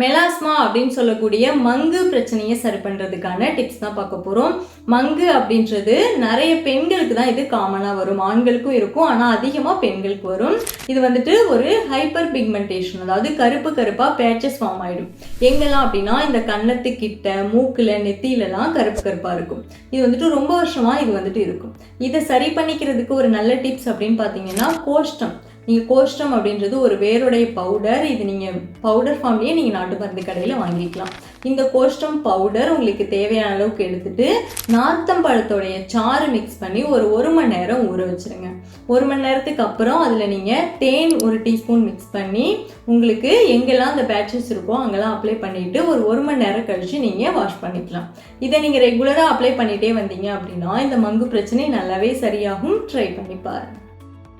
Melasma அப்படின்னு சொல்லக்கூடிய மங்கு பிரச்சனையை சரி பண்ணுறதுக்கான டிப்ஸ் தான் பார்க்க போகிறோம் மங்கு அப்படின்றது நிறைய பெண்களுக்கு தான் இது காமனாக வரும். ஆண்களுக்கும் இருக்கும். ஆனால் அதிகமாக பெண்களுக்கு வரும். இது வந்துட்டு ஒரு ஹைப்பர் பிக்மெண்டேஷன் அதாவது கருப்பு கருப்பாக பேச்சஸ் ஃபார்ம் ஆகிடும் எங்கெல்லாம் அப்படின்னா இந்த கண்ணத்துக்கிட்ட மூக்கில் நெத்தியிலலாம் கருப்பு கருப்பாக இருக்கும். இது வந்துட்டு ரொம்ப வருஷமாக இது வந்துட்டு இருக்கும். இதை சரி பண்ணிக்கிறதுக்கு ஒரு நல்ல டிப்ஸ் அப்படின்னு பார்த்தீங்கன்னா கோஷ்டம். நீங்கள் கோஷ்டம் அப்படின்றது ஒரு வேருடைய பவுடர் இது நீங்கள் பவுடர் ஃபார்ம்லேயே நீங்கள் நாட்டு மருந்து கடையில் வாங்கிக்கலாம். இந்த கோஷ்டம் பவுடர் உங்களுக்கு தேவையான அளவுக்கு எடுத்துட்டு நார்த்தம்பழத்தோடைய சாறு மிக்ஸ் பண்ணி ஒரு ஒரு மணி நேரம் ஊற வச்சுருங்க. ஒரு மணி நேரத்துக்கு அப்புறம் அதில் நீங்கள் தேன் ஒரு டீஸ்பூன் மிக்ஸ் பண்ணி உங்களுக்கு எங்கெல்லாம் அந்த பேட்சஸ் இருக்கோ அங்கெல்லாம் அப்ளை பண்ணிவிட்டு ஒரு ஒரு மணி நேரம் கழித்து நீங்கள் வாஷ் பண்ணிக்கலாம். இதை நீங்கள் ரெகுலராக அப்ளை பண்ணிகிட்டே வந்தீங்க அப்படின்னா இந்த மங்கு பிரச்சனை நல்லாவே சரியாகும். ட்ரை பண்ணி பாருங்கள்